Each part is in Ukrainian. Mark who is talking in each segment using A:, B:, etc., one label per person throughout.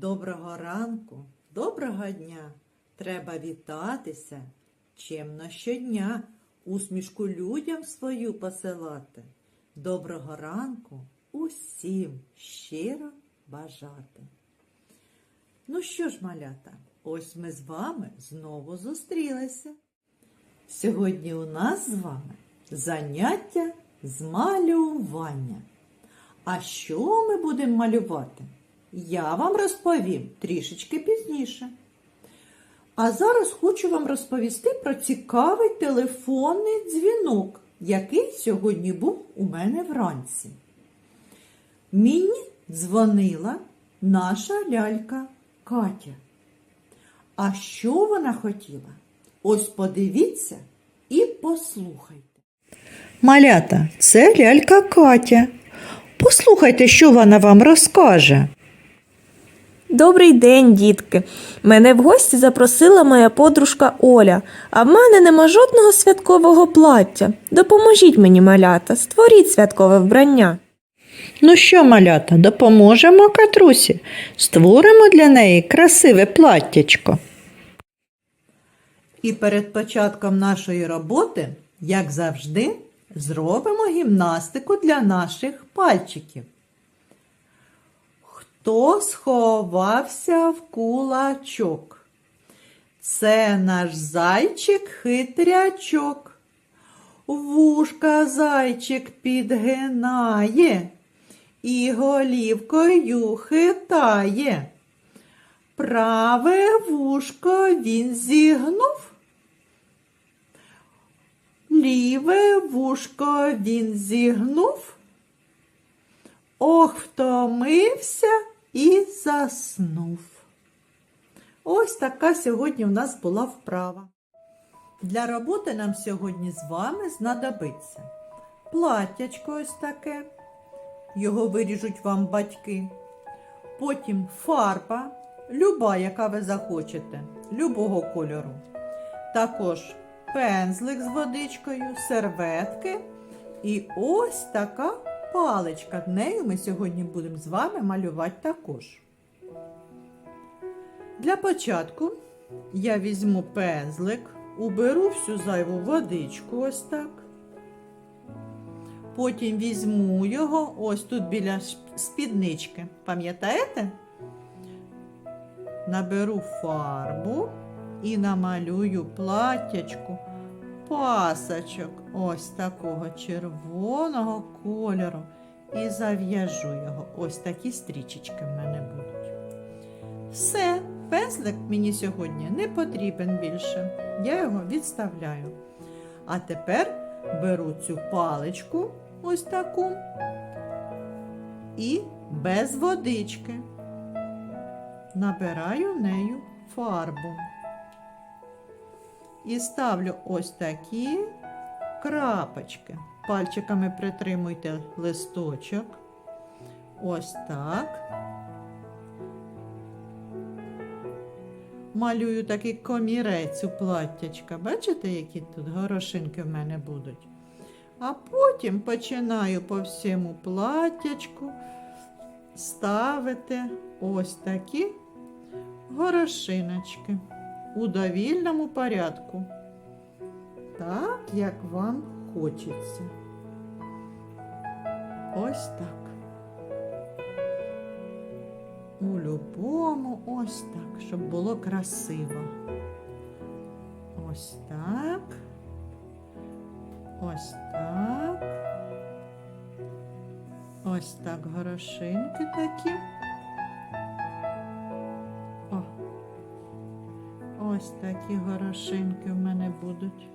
A: Доброго ранку, доброго дня. Треба вітатися чемно щодня, усмішку людям свою посилати. Доброго ранку усім щиро бажати. Ну що ж, малята, ось ми з вами знову зустрілися. Сьогодні у нас з вами заняття з малювання. А що ми будемо малювати? Я вам розповім трішечки пізніше. А зараз хочу вам розповісти про цікавий телефонний дзвінок, який сьогодні був у мене вранці. Мені дзвонила наша лялька Катя. А що вона хотіла? Ось подивіться і послухайте. Малята, це лялька Катя. Послухайте, що вона вам розкаже.
B: Добрий день, дітки. Мене в гості запросила моя подружка Оля, а в мене нема жодного святкового плаття. Допоможіть мені, малята, створіть святкове вбрання.
A: Ну що, малята, допоможемо Катрусі. Створимо для неї красиве платтячко. І перед початком нашої роботи, як завжди, зробимо гімнастику для наших пальчиків. Хто сховався в кулачок? Це наш зайчик хитрячок. Вушка зайчик підгинає і голівкою хитає. Праве вушко він зігнув. Ліве вушко він зігнув. Ох, втомився і заснув. Ось така сьогодні у нас була вправа. Для роботи нам сьогодні з вами знадобиться платтячко ось таке. Його виріжуть вам батьки. Потім фарба, люба, яка ви захочете, любого кольору. Також пензлик з водичкою, серветки і ось така паличка. Нею ми сьогодні будемо з вами малювати також. Для початку я візьму пензлик, уберу всю зайву водичку ось так. Потім візьму його ось тут біля спіднички. Пам'ятаєте? Наберу фарбу і намалюю платтячку пасочок ось такого червоного кольору. І зав'яжу його. Ось такі стрічечки в мене будуть. Все, пензлик мені сьогодні не потрібен більше. Я його відставляю. А тепер беру цю паличку, ось таку, і без водички набираю нею фарбу. І ставлю ось такі крапочки. Пальчиками притримуйте листочок. Ось так. Малюю такий комірець у платтячка. Бачите, які тут горошинки в мене будуть? А потім починаю по всьому платтячку ставити ось такі горошиночки у довільному порядку. Так, як вам хочеться. Ось так. У любому ось так, щоб було красиво. Ось так. Ось так. Ось так горошинки такі. Ось такі горошинки в мене будуть.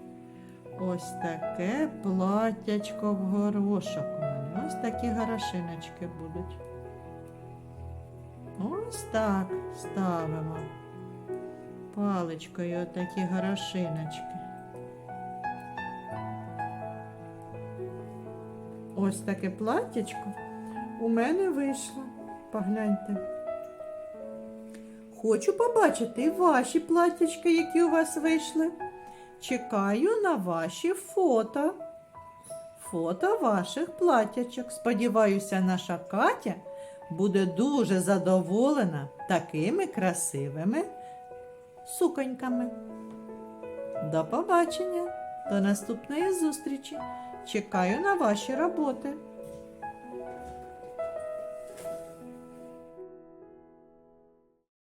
A: Ось таке платтячко в горошок у мене. Ось такі горошиночки будуть. Ось так ставимо паличкою отакі горошиночки. Ось таке платтячко у мене вийшло. Погляньте. Хочу побачити ваші платтячки, які у вас вийшли. Чекаю на ваші фото. Фото ваших платтячок. Сподіваюся, наша Катя буде дуже задоволена такими красивими суконьками. До побачення, до наступної зустрічі. Чекаю на ваші роботи.